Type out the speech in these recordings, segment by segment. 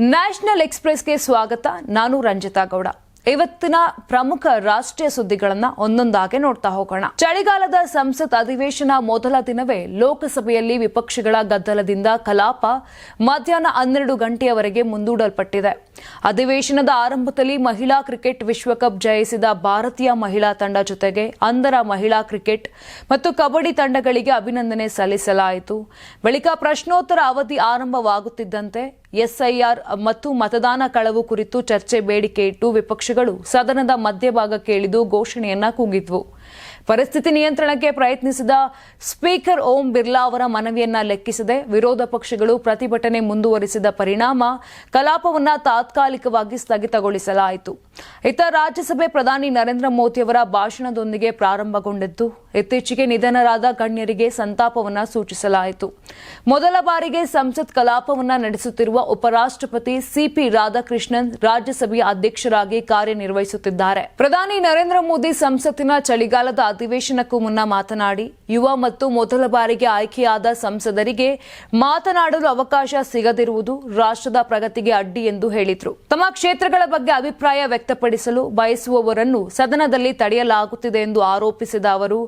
National ಎಕ್ಸ್ಪ್ರೆಸ್ಗೆ ಸ್ವಾಗತ. ನಾನು ರಂಜಿತಾ ಗೌಡ. ಇವತ್ತಿನ ಪ್ರಮುಖ ರಾಷ್ಟ್ರೀಯ ಸುದ್ದಿಗಳನ್ನ ಒಂದೊಂದಾಗೆ ನೋಡ್ತಾ ಹೋಗೋಣ. ಚಳಿಗಾಲದ ಸಂಸತ್ ಅಧಿವೇಶನ ಮೊದಲ ದಿನವೇ ಲೋಕಸಭೆಯಲ್ಲಿ ವಿಪಕ್ಷಗಳ ಗದ್ದಲದಿಂದ ಕಲಾಪ ಮಧ್ಯಾಹ್ನ ಹನ್ನೆರಡು ಗಂಟೆಯವರೆಗೆ ಮುಂದೂಡಲ್ಪಟ್ಟಿದೆ. ಅಧಿವೇಶನದ ಆರಂಭದಲ್ಲಿ ಮಹಿಳಾ ಕ್ರಿಕೆಟ್ ವಿಶ್ವಕಪ್ ಜಯಿಸಿದ ಭಾರತೀಯ ಮಹಿಳಾ ತಂಡ ಜೊತೆಗೆ ಅಂಧರ ಮಹಿಳಾ ಕ್ರಿಕೆಟ್ ಮತ್ತು ಕಬಡ್ಡಿ ತಂಡಗಳಿಗೆ ಅಭಿನಂದನೆ ಸಲ್ಲಿಸಲಾಯಿತು. ಬಳಿಕ ಪ್ರಶ್ನೋತ್ತರ ಅವಧಿ ಆರಂಭವಾಗುತ್ತಿದ್ದಂತೆ ಎಸ್ಐಆರ್ ಮತ್ತು ಮತದಾನ ಕಳವು ಕುರಿತು ಚರ್ಚೆ ಬೇಡಿಕೆ ಇಟ್ಟು ವಿಪಕ್ಷಗಳು ಸದನದ ಮಧ್ಯಭಾಗಕ್ಕೆ ಇಳಿದು ಘೋಷಣೆಯನ್ನ ಕೂಗಿದ್ವು. ಪರಿಸ್ಥಿತಿ ನಿಯಂತ್ರಣಕ್ಕೆ ಪ್ರಯತ್ನಿಸಿದ ಸ್ಪೀಕರ್ ಓಂ ಬಿರ್ಲಾ ಅವರ ಮನವಿಯನ್ನ ಲೆಕ್ಕಿಸದೆ ವಿರೋಧ ಪಕ್ಷಗಳು ಪ್ರತಿಭಟನೆ ಮುಂದುವರಿಸಿದ ಪರಿಣಾಮ ಕಲಾಪವನ್ನ ತಾತ್ಕಾಲಿಕವಾಗಿ ಸ್ಥಗಿತಗೊಳಿಸಲಾಯಿತು. ಇತ್ತ ರಾಜ್ಯಸಭೆ ಪ್ರಧಾನಿ ನರೇಂದ್ರ ಮೋದಿಯವರ ಭಾಷಣದೊಂದಿಗೆ ಪ್ರಾರಂಭಗೊಂಡಿದ್ದು, ಇತ್ತೀಚೆಗೆ ನಿಧನರಾದ ಗಣ್ಯರಿಗೆ ಸಂತಾಪವನ್ನ ಸೂಚಿಸಲಾಯಿತು. ಮೊದಲ ಬಾರಿಗೆ ಸಂಸತ್ ಕಲಾಪವನ್ನ ನಡೆಸುತ್ತಿರುವ ಉಪರಾಷ್ಟ್ರಪತಿ ಸಿಪಿ ರಾಧಾಕೃಷ್ಣನ್ ರಾಜ್ಯಸಭೆಯ ಅಧ್ಯಕ್ಷರಾಗಿ ಕಾರ್ಯನಿರ್ವಹಿಸುತ್ತಿದ್ದಾರೆ. ಪ್ರಧಾನಿ ನರೇಂದ್ರ ಮೋದಿ ಸಂಸತ್ತಿನ ಚಳಿಗಾಲದ ಅಧಿವೇಶನಕ್ಕೂ ಮುನ್ನ ಮಾತನಾಡಿ, ಯುವ ಮತ್ತು ಮೊದಲ ಬಾರಿಗೆ ಆಯ್ಕೆಯಾದ ಸಂಸದರಿಗೆ ಮಾತನಾಡಲು ಅವಕಾಶ ಸಿಗದಿರುವುದು ರಾಷ್ಟ್ರದ ಪ್ರಗತಿಗೆ ಅಡ್ಡಿ ಎಂದು ಹೇಳಿದರು. ತಮ್ಮ ಕ್ಷೇತ್ರಗಳ ಬಗ್ಗೆ ಅಭಿಪ್ರಾಯ ವ್ಯಕ್ತಪಡಿಸಲು ಬಯಸುವವರನ್ನು ಸದನದಲ್ಲಿ ತಡೆಯಲಾಗುತ್ತಿದೆ ಎಂದು ಆರೋಪಿಸಿದ ಅವರು,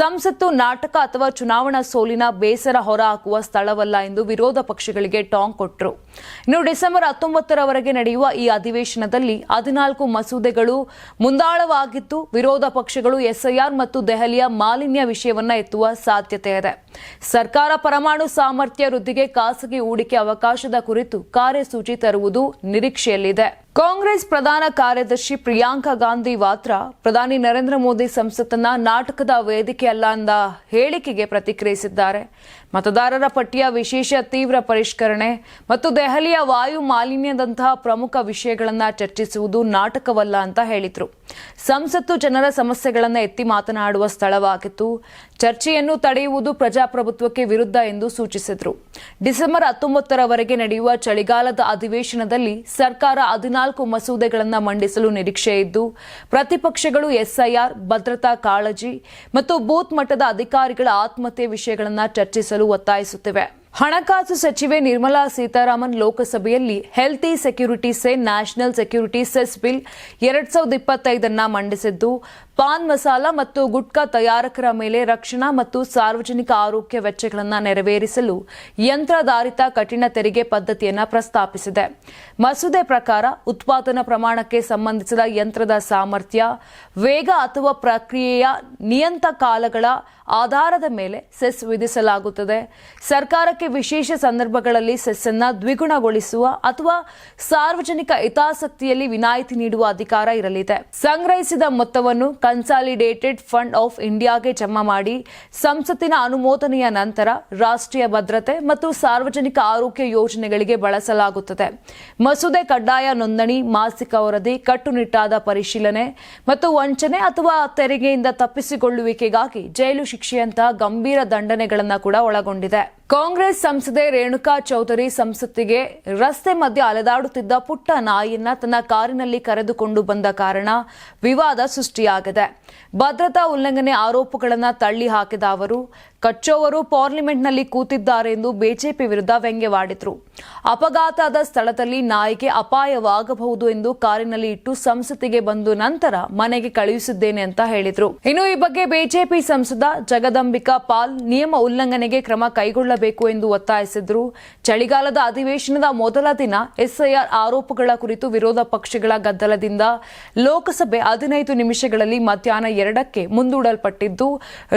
ಸಂಸತ್ತು ನಾಟಕ ಅಥವಾ ಚುನಾವಣಾ ಸೋಲಿನ ಬೇಸರ ಹೊರಹಾಕುವ ಸ್ಥಳವಲ್ಲ ಎಂದು ವಿರೋಧ ಪಕ್ಷಗಳಿಗೆ ಟಾಂಗ್ ಕೊಟ್ಟರು ಇನ್ನು ಡಿಸೆಂಬರ್ ಹತ್ತೊಂಬತ್ತರವರೆಗೆ ನಡೆಯುವ ಈ ಅಧಿವೇಶನದಲ್ಲಿ ಹದಿನಾಲ್ಕು ಮಸೂದೆಗಳು ಮುಂದಾಳವಾಗಿದ್ದು, ವಿರೋಧ ಪಕ್ಷಗಳು ಎಸ್ಐಆರ್ ಮತ್ತು ದೆಹಲಿಯ ಮಾಲಿನ್ಯ ವಿಷಯವನ್ನ ಎತ್ತುವ ಸಾಧ್ಯತೆ ಇದೆ. ಸರ್ಕಾರ ಪರಮಾಣು ಸಾಮರ್ಥ್ಯ ವೃದ್ಧಿಗೆ ಖಾಸಗಿ ಹೂಡಿಕೆ ಅವಕಾಶದ ಕುರಿತು ಕಾರ್ಯಸೂಚಿ ತರುವುದು ನಿರೀಕ್ಷೆಯಲ್ಲಿದೆ. ಕಾಂಗ್ರೆಸ್ ಪ್ರಧಾನ ಕಾರ್ಯದರ್ಶಿ ಪ್ರಿಯಾಂಕಾ ಗಾಂಧಿ ವಾತ್ರಾ ಪ್ರಧಾನಿ ನರೇಂದ್ರ ಮೋದಿ ಸಂಸತ್ತನ್ನ ನಾಟಕದ ವೇದಿಕೆ ಅಲ್ಲ ಅಂದ ಹೇಳಿಕೆಗೆ ಪ್ರತಿಕ್ರಿಯಿಸಿದ್ದಾರೆ. ಮತದಾರರ ಪಟ್ಟಿಯ ವಿಶೇಷ ತೀವ್ರ ಪರಿಷ್ಕರಣೆ ಮತ್ತು ದೆಹಲಿಯ ವಾಯು ಮಾಲಿನ್ಯದಂತಹ ಪ್ರಮುಖ ವಿಷಯಗಳನ್ನು ಚರ್ಚಿಸುವುದು ನಾಟಕವಲ್ಲ ಅಂತ ಹೇಳಿದ್ರು. ಸಂಸತ್ತು ಜನರ ಸಮಸ್ಯೆಗಳನ್ನು ಎತ್ತಿ ಮಾತನಾಡುವ ಸ್ಥಳವಾಗಿತ್ತು. ಚರ್ಚೆಯನ್ನು ತಡೆಯುವುದು ಪ್ರಜಾಪ್ರಭುತ್ವಕ್ಕೆ ವಿರುದ್ಧ ಎಂದು ಸೂಚಿಸಿದರು. ಡಿಸೆಂಬರ್ ಹತ್ತೊಂಬತ್ತರವರೆಗೆ ನಡೆಯುವ ಚಳಿಗಾಲದ ಅಧಿವೇಶನದಲ್ಲಿ ಸರ್ಕಾರ ಹದಿನಾಲ್ಕು ಮಸೂದೆಗಳನ್ನು ಮಂಡಿಸಲು ನಿರೀಕ್ಷೆ ಇದ್ದು, ಪ್ರತಿಪಕ್ಷಗಳು ಎಸ್ಐಆರ್, ಭದ್ರತಾ ಕಾಳಜಿ ಮತ್ತು ಬೂತ್ ಮಟ್ಟದ ಅಧಿಕಾರಿಗಳ ಆತ್ಮಹತ್ಯೆ ವಿಷಯಗಳನ್ನು ಚರ್ಚಿಸಲು ಒತ್ತಾಯಿಸುತ್ತಿವೆ. ಹಣಕಾಸು ಸಚಿವೆ ನಿರ್ಮಲಾ ಸೀತಾರಾಮನ್ ಲೋಕಸಭೆಯಲ್ಲಿ ಹೆಲ್ತಿ ಸೆಕ್ಯೂರಿಟಿ ಸೆ ನ್ಯಾಷನಲ್ ಸೆಕ್ಯೂರಿಟಿ ಸೆಸ್ ಬಿಲ್ ಎರಡ್ ಸಾವಿರದ ಇಪ್ಪತ್ತೈದನ್ನ ಮಂಡಿಸಿದ್ದು ಪಾನ್ ಮಸಾಲ ಮತ್ತು ಗುಟ್ಕಾ ತಯಾರಕರ ಮೇಲೆ ರಕ್ಷಣಾ ಮತ್ತು ಸಾರ್ವಜನಿಕ ಆರೋಗ್ಯ ವೆಚ್ಚಗಳನ್ನು ನೆರವೇರಿಸಲು ಯಂತ್ರಧಾರಿತ ಕಠಿಣ ತೆರಿಗೆ ಪದ್ಧತಿಯನ್ನು ಪ್ರಸ್ತಾಪಿಸಿದೆ. ಮಸೂದೆ ಪ್ರಕಾರ ಉತ್ಪಾದನಾ ಪ್ರಮಾಣಕ್ಕೆ ಸಂಬಂಧಿಸಿದ ಯಂತ್ರದ ಸಾಮರ್ಥ್ಯ, ವೇಗ ಅಥವಾ ಪ್ರಕ್ರಿಯೆಯ ನಿಯಂತಕಾಲಗಳ ಆಧಾರದ ಮೇಲೆ ಸೆಸ್ ವಿಧಿಸಲಾಗುತ್ತದೆ. ಸರ್ಕಾರಕ್ಕೆ ವಿಶೇಷ ಸಂದರ್ಭಗಳಲ್ಲಿ ಸೆಸ್ ಅನ್ನ ದ್ವಿಗುಣಗೊಳಿಸುವ ಅಥವಾ ಸಾರ್ವಜನಿಕ ಹಿತಾಸಕ್ತಿಯಲ್ಲಿ ವಿನಾಯಿತಿ ನೀಡುವ ಅಧಿಕಾರ ಇರಲಿದೆ. ಸಂಗ್ರಹಿಸಿದ ಮೊತ್ತವನ್ನು ಕನ್ಸಾಲಿಡೇಟೆಡ್ ಫಂಡ್ ಆಫ್ ಇಂಡಿಯಾಗೆ ಜಮಾ ಮಾಡಿ ಸಂಸತ್ತಿನ ಅನುಮೋದನೆಯ ನಂತರ ರಾಷ್ಟ್ರೀಯ ಭದ್ರತೆ ಮತ್ತು ಸಾರ್ವಜನಿಕ ಆರೋಗ್ಯ ಯೋಜನೆಗಳಿಗೆ ಬಳಸಲಾಗುತ್ತದೆ. ಮಸೂದೆ ಕಡ್ಡಾಯ ನೋಂದಣಿ, ಮಾಸಿಕ ವರದಿ, ಕಟ್ಟುನಿಟ್ಟಾದ ಪರಿಶೀಲನೆ ಮತ್ತು ವಂಚನೆ ಅಥವಾ ತೆರಿಗೆಯಿಂದ ತಪ್ಪಿಸಿಕೊಳ್ಳುವಿಕೆಗಾಗಿ ಜೈಲು ಶಿಕ್ಷೆಯಂತಹ ಗಂಭೀರ ದಂಡನೆಗಳನ್ನು ಕೂಡ ಒಳಗೊಂಡಿದೆ. ಕಾಂಗ್ರೆಸ್ ಸಂಸದೆ ರೇಣುಕಾ ಚೌಧರಿ ಸಂಸತ್ತಿಗೆ ರಸ್ತೆ ಮಧ್ಯೆ ಅಲೆದಾಡುತ್ತಿದ್ದ ಪುಟ್ಟ ನಾಯಿಯನ್ನ ತನ್ನ ಕಾರಿನಲ್ಲಿ ಕರೆದುಕೊಂಡು ಬಂದ ಕಾರಣ ವಿವಾದ ಸೃಷ್ಟಿಯಾಗಿದೆ. ಭದ್ರತಾ ಉಲ್ಲಂಘನೆ ಆರೋಪಗಳನ್ನು ತಳ್ಳಿ ಹಾಕಿದ ಅವರು ಕಚ್ಚೋವರು ಪಾರ್ಲಿಮೆಂಟ್ನಲ್ಲಿ ಕೂತಿದ್ದಾರೆ ಎಂದು ಬಿಜೆಪಿ ವಿರುದ್ಧ ವ್ಯಂಗ್ಯವಾಡಿದ್ರು. ಅಪಘಾತದ ಸ್ಥಳದಲ್ಲಿ ನಾಯಿಗೆ ಅಪಾಯವಾಗಬಹುದು ಎಂದು ಕಾರಿನಲ್ಲಿ ಇಟ್ಟು ಸಂಸತ್ತಿಗೆ ಬಂದು ನಂತರ ಮನೆಗೆ ಕಳುಹಿಸಿದ್ದೇನೆ ಅಂತ ಹೇಳಿದ್ರು. ಇನ್ನು ಈ ಬಗ್ಗೆ ಬಿಜೆಪಿ ಸಂಸದ ಜಗದಂಬಿಕಾ ಪಾಲ್ ನಿಯಮ ಉಲ್ಲಂಘನೆಗೆ ಕ್ರಮ ಕೈಗೊಳ್ಳಬೇಕು ಎಂದು ಒತ್ತಾಯಿಸಿದ್ರು. ಚಳಿಗಾಲದ ಅಧಿವೇಶನದ ಮೊದಲ ದಿನ ಎಸ್ಐಆರ್ ಆರೋಪಗಳ ಕುರಿತು ವಿರೋಧ ಪಕ್ಷಗಳ ಗದ್ದಲದಿಂದ ಲೋಕಸಭೆ ಹದಿನೈದು ನಿಮಿಷಗಳಲ್ಲಿ ಮಧ್ಯಾಹ್ನ ಎರಡಕ್ಕೆ ಮುಂದೂಡಲ್ಪಟ್ಟಿದ್ದು.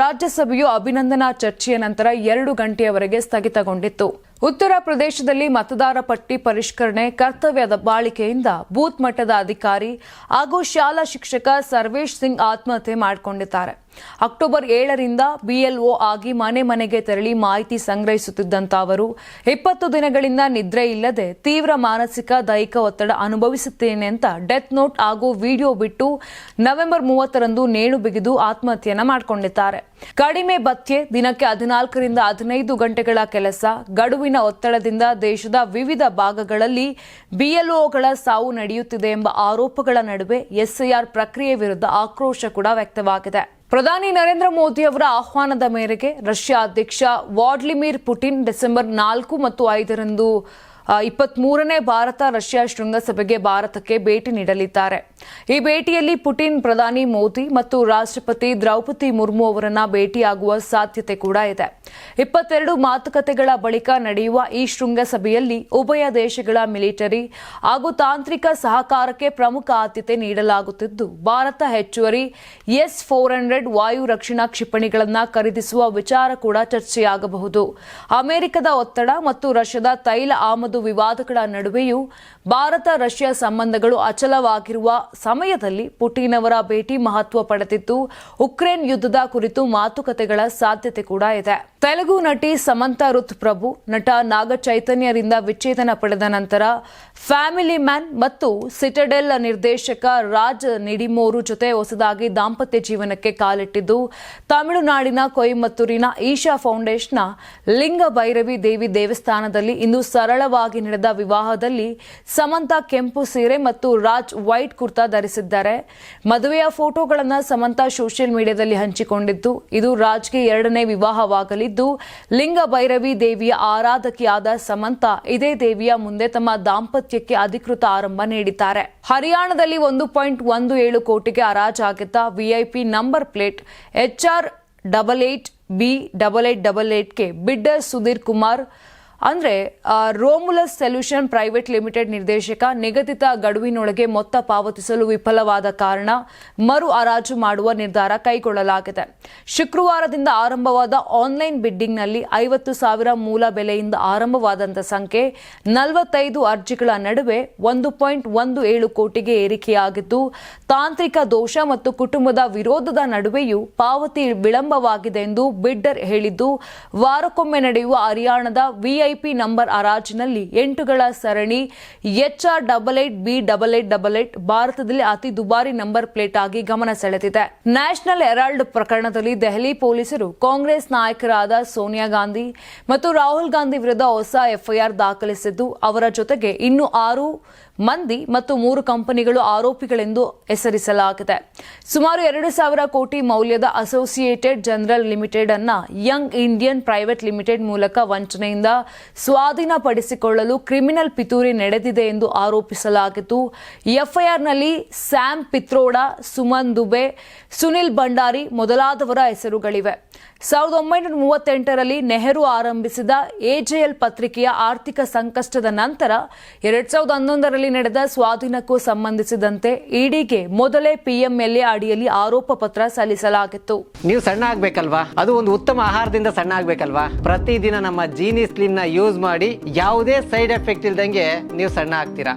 ರಾಜ್ಯಸಭೆಯು ಅಭಿನಂದನಾ ಚರ್ಚೆಯ ನಂತರ ಎರಡು ಗಂಟೆಯವರೆಗೆ ಸ್ಥಗಿತಗೊಂಡಿತ್ತು. ಉತ್ತರ ಪ್ರದೇಶದಲ್ಲಿ ಮತದಾರ ಪಟ್ಟಿ ಪರಿಷ್ಕರಣೆ, ಕರ್ತವ್ಯದ ಬಾಳಿಕೆಯಿಂದ ಬೂತ್ ಮಟ್ಟದ ಅಧಿಕಾರಿ ಹಾಗೂ ಶಾಲಾ ಶಿಕ್ಷಕ ಸರ್ವೇಶ್ ಸಿಂಗ್ ಆತ್ಮಹತ್ಯೆ ಮಾಡಿಕೊಂಡಿದ್ದಾರೆ. ಅಕ್ಟೋಬರ್ ಏಳರಿಂದ ಬಿಎಲ್ಒ ಆಗಿ ಮನೆ ಮನೆಗೆ ತೆರಳಿ ಮಾಹಿತಿ ಸಂಗ್ರಹಿಸುತ್ತಿದ್ದಂತ ಅವರು ಇಪ್ಪತ್ತು ದಿನಗಳಿಂದ ನಿದ್ರೆ ಇಲ್ಲದೆ ತೀವ್ರ ಮಾನಸಿಕ ದೈಹಿಕ ಒತ್ತಡ ಅನುಭವಿಸುತ್ತೇನೆ ಅಂತ ಡೆತ್ ನೋಟ್ ಹಾಗೂ ವಿಡಿಯೋ ಬಿಟ್ಟು ನವೆಂಬರ್ ಮೂವತ್ತರಂದು ನೇಣು ಬಿಗಿದು ಆತ್ಮಹತ್ಯೆಯನ್ನ ಮಾಡಿಕೊಂಡಿದ್ದಾರೆ. ಕಡಿಮೆ ಭತ್ಯೆ ದಿನಕ್ಕೆ ಹದಿನಾಲ್ಕರಿಂದ ಹದಿನೈದು ಗಂಟೆಗಳ ಕೆಲಸ, ಗಡುವಿನ ಒತ್ತಡದಿಂದ ದೇಶದ ವಿವಿಧ ಭಾಗಗಳಲ್ಲಿ ಬಿಎಲ್ಒಗಳ ಸಾವು ನಡೆಯುತ್ತಿದೆ ಎಂಬ ಆರೋಪಗಳ ನಡುವೆ ಎಸ್ಐಆರ್ ಪ್ರಕ್ರಿಯೆ ವಿರುದ್ಧ ಆಕ್ರೋಶ ಕೂಡ ವ್ಯಕ್ತವಾಗಿದೆ. ಪ್ರಧಾನಿ ನರೇಂದ್ರ ಮೋದಿ ಅವರ ಆಹ್ವಾನದ ಮೇರೆಗೆ ರಷ್ಯಾ ಅಧ್ಯಕ್ಷ ವಾಡ್ಲಿಮಿರ್ ಪುಟಿನ್ ಡಿಸೆಂಬರ್ ನಾಲ್ಕು ಮತ್ತು ಐದರಂದು ಇಪ್ಪತ್ತ್ ಮೂರನೇ ಭಾರತ ರಷ್ಯಾ ಶೃಂಗಸಭೆಗೆ ಭಾರತಕ್ಕೆ ಭೇಟಿ ನೀಡಲಿದ್ದಾರೆ. ಈ ಭೇಟಿಯಲ್ಲಿ ಪುಟಿನ್ ಪ್ರಧಾನಿ ಮೋದಿ ಮತ್ತು ರಾಷ್ಟ್ರಪತಿ ದ್ರೌಪದಿ ಮುರ್ಮು ಅವರನ್ನು ಭೇಟಿಯಾಗುವ ಸಾಧ್ಯತೆ ಕೂಡ ಇದೆ. ಇಪ್ಪತ್ತೆರಡು ಮಾತುಕತೆಗಳ ಬಳಿಕ ನಡೆಯುವ ಈ ಶೃಂಗಸಭೆಯಲ್ಲಿ ಉಭಯ ದೇಶಗಳ ಮಿಲಿಟರಿ ಹಾಗೂ ತಾಂತ್ರಿಕ ಸಹಕಾರಕ್ಕೆ ಪ್ರಮುಖ ಆದ್ಯತೆ ನೀಡಲಾಗುತ್ತಿದ್ದು, ಭಾರತ ಹೆಚ್ಚುವರಿ ಎಸ್ ಫೋರ್ ಹಂಡ್ರೆಡ್ ವಾಯು ರಕ್ಷಣಾ ಕ್ಷಿಪಣಿಗಳನ್ನು ಖರೀದಿಸುವ ವಿಚಾರ ಕೂಡ ಚರ್ಚೆಯಾಗಬಹುದು. ಅಮೆರಿಕದ ಒತ್ತಡ ಮತ್ತು ರಷ್ಯಾದ ತೈಲ ಆಮದು ವಿವಾದಗಳ ನಡುವೆಯೂ ಭಾರತ ರಷ್ಯಾ ಸಂಬಂಧಗಳು ಅಚಲವಾಗಿರುವ ಸಮಯದಲ್ಲಿ ಪುಟಿನ್ ಅವರ ಭೇಟಿ ಮಹತ್ವ ಪಡೆದಿದ್ದು, ಉಕ್ರೇನ್ ಯುದ್ಧದ ಕುರಿತು ಮಾತುಕತೆಗಳ ಸಾಧ್ಯತೆ ಕೂಡ ಇದೆ. ತೆಲುಗು ನಟಿ ಸಮಂತಾ ರುತ್ ಪ್ರಭು ನಟ ನಾಗ ಚೈತನ್ಯರಿಂದ ವಿಚ್ಛೇದನ ಪಡೆದ ನಂತರ ಫ್ಯಾಮಿಲಿ ಮ್ಯಾನ್ ಮತ್ತು ಸಿಟಡೆಲ್ ನಿರ್ದೇಶಕ ರಾಜ್ ನಿಡಿಮೋರು ಜೊತೆ ಹೊಸದಾಗಿ ದಾಂಪತ್ಯ ಜೀವನಕ್ಕೆ ಕಾಲಿಟ್ಟಿದ್ದು, ತಮಿಳುನಾಡಿನ ಕೊಯಮತ್ತೂರಿನ ಈಶಾ ಫೌಂಡೇಶನ್ನ ಲಿಂಗ ಭೈರವಿ ದೇವಿ ದೇವಸ್ಥಾನದಲ್ಲಿ ಇಂದು ಸರಳವಾಗಿ ನಡೆದ ವಿವಾಹದಲ್ಲಿ ಸಮಂತಾ ಕೆಂಪು ಸೀರೆ ಮತ್ತು ರಾಜ್ ವೈಟ್ ಕುರ್ತಾ ಧರಿಸಿದ್ದಾರೆ. ಮದುವೆಯ ಫೋಟೋಗಳನ್ನು ಸಮಂತಾ ಸೋಷಿಯಲ್ ಮೀಡಿಯಾದಲ್ಲಿ ಹಂಚಿಕೊಂಡಿದ್ದು, ಇದು ರಾಜ್ಗೆ ಎರಡನೇ ವಿವಾಹವಾಗಲಿದ್ದು ಲಿಂಗ ಭೈರವಿ ದೇವಿಯ ಆರಾಧಕಿಯಾದ ಸಮಂತಾ ಇದೇ ದೇವಿಯ ಮುಂದೆ ತಮ್ಮ ದಾಂಪತ್ಯಕ್ಕೆ ಅಧಿಕೃತ ಆರಂಭ ನೀಡಿದ್ದಾರೆ. ಹರಿಯಾಣದಲ್ಲಿ ಒಂದು ಪಾಯಿಂಟ್ ಒಂದು ಏಳು ಕೋಟಿಗೆ ಹರಾಜಾಗಿದ್ದ VIP number plate HR double eight B double eight double ಏಟ್ಗೆ bidder Sudhir Kumar ಅಂದ್ರೆ ರೋಮುಲಸ್ ಸೊಲ್ಯೂಷನ್ ಪ್ರೈವೇಟ್ ಲಿಮಿಟೆಡ್ ನಿರ್ದೇಶಕ ನಿಗದಿತ ಗಡುವಿನೊಳಗೆ ಮೊತ್ತ ಪಾವತಿಸಲು ವಿಫಲವಾದ ಕಾರಣ ಮರು ಹರಾಜು ಮಾಡುವ ನಿರ್ಧಾರ ಕೈಗೊಳ್ಳಲಾಗಿದೆ. ಶುಕ್ರವಾರದಿಂದ ಆರಂಭವಾದ ಆನ್ಲೈನ್ ಬಿಡ್ಡಿಂಗ್ನಲ್ಲಿ ಐವತ್ತು ಸಾವಿರ ಮೂಲ ಬೆಲೆಯಿಂದ ಆರಂಭವಾದಂಥ ಸಂಖ್ಯೆ ನಲವತ್ತೈದು ಅರ್ಜಿಗಳ ನಡುವೆ ಒಂದು ಪಾಯಿಂಟ್ ಒಂದು ಏಳು ಕೋಟಿಗೆ ಏರಿಕೆಯಾಗಿದ್ದು, ತಾಂತ್ರಿಕ ದೋಷ ಮತ್ತು ಕುಟುಂಬದ ವಿರೋಧದ ನಡುವೆಯೂ ಪಾವತಿ ವಿಳಂಬವಾಗಿದೆ ಎಂದು ಬಿಡ್ಡರ್ ಹೇಳಿದ್ದು, ವಾರಕ್ಕೊಮ್ಮೆ ನಡೆಯುವ ಹರಿಯಾಣದ ವಿಐಪಿ ನಂಬರ್ ಹರಾಜಿನಲ್ಲಿ ಎಂಟುಗಳ ಸರಣಿ HR double eight B double eight double eight ಭಾರತದಲ್ಲಿ ಅತಿ ದುಬಾರಿ ನಂಬರ್ ಪ್ಲೇಟ್ ಆಗಿ ಗಮನ ಸೆಳೆದಿದೆ. ನ್ಯಾಷನಲ್ ಹೆರಾಲ್ಡ್ ಪ್ರಕರಣದಲ್ಲಿ ದೆಹಲಿ ಪೊಲೀಸರು ಕಾಂಗ್ರೆಸ್ ನಾಯಕರಾದ ಸೋನಿಯಾ ಗಾಂಧಿ ಮತ್ತು ರಾಹುಲ್ ಗಾಂಧಿ ವಿರುದ್ಧ ಹೊಸ ಎಫ್ಐಆರ್ ದಾಖಲಿಸಿದ್ದು, ಅವರ ಜೊತೆಗೆ ಇನ್ನು ಆರು ಮಂದಿ ಮತ್ತು ಮೂರು ಕಂಪನಿಗಳು ಆರೋಪಿಗಳೆಂದು ಹೆಸರಿಸಲಾಗಿದೆ. ಸುಮಾರು ಎರಡು ಸಾವಿರ ಕೋಟಿ ಮೌಲ್ಯದ ಅಸೋಸಿಯೇಟೆಡ್ ಜನರಲ್ ಲಿಮಿಟೆಡ್ ಅನ್ನ ಯಂಗ್ ಇಂಡಿಯನ್ ಪ್ರೈವೇಟ್ ಲಿಮಿಟೆಡ್ ಮೂಲಕ ವಂಚನೆಯಿಂದ ಸ್ವಾಧೀನಪಡಿಸಿಕೊಳ್ಳಲು ಕ್ರಿಮಿನಲ್ ಪಿತೂರಿ ನಡೆದಿದೆ ಎಂದು ಆರೋಪಿಸಲಾಗಿತ್ತು ಎಫ್ಐಆರ್ನಲ್ಲಿ ಸ್ಯಾಮ್ ಪಿತ್ರೋಡಾ, ಸುಮನ್ ದುಬೆ, ಸುನಿಲ್ ಭಂಡಾರಿ ಮೊದಲಾದವರ ಹೆಸರುಗಳಿವೆ. ಸಾವಿರದ ಒಂಬೈನೂರ ಮೂವತ್ತೆಂಟರಲ್ಲಿ ನೆಹರು ಆರಂಭಿಸಿದ ಎಜೆಎಲ್ ಪತ್ರಿಕೆಯ ಆರ್ಥಿಕ ಸಂಕಷ್ಟದ ನಂತರ ಎರಡ್ ಸಾವಿರದ ಹನ್ನೊಂದರಲ್ಲಿ ನಡೆದ ಸ್ವಾಧೀನಕ್ಕೂ ಸಂಬಂಧಿಸಿದಂತೆ ಇಡಿಗೆ ಮೊದಲೇ ಪಿಎಂಎಲ್ಎ ಅಡಿಯಲ್ಲಿ ಆರೋಪ ಪತ್ರ ಸಲ್ಲಿಸಲಾಗಿತ್ತು. ನೀವು ಸಣ್ಣ ಆಗ್ಬೇಕಲ್ವಾ? ಅದು ಒಂದು ಉತ್ತಮ ಆಹಾರದಿಂದ ಸಣ್ಣ ಆಗ್ಬೇಕಲ್ವಾ? ಪ್ರತಿದಿನ ನಮ್ಮ ಜೀನಿ ಸ್ಲಿಮ್ನ ಯೂಸ್ ಮಾಡಿ ಯಾವುದೇ ಸೈಡ್ ಎಫೆಕ್ಟ್ ಇಲ್ದಂಗೆ ನೀವು ಸಣ್ಣ ಆಗ್ತೀರಾ?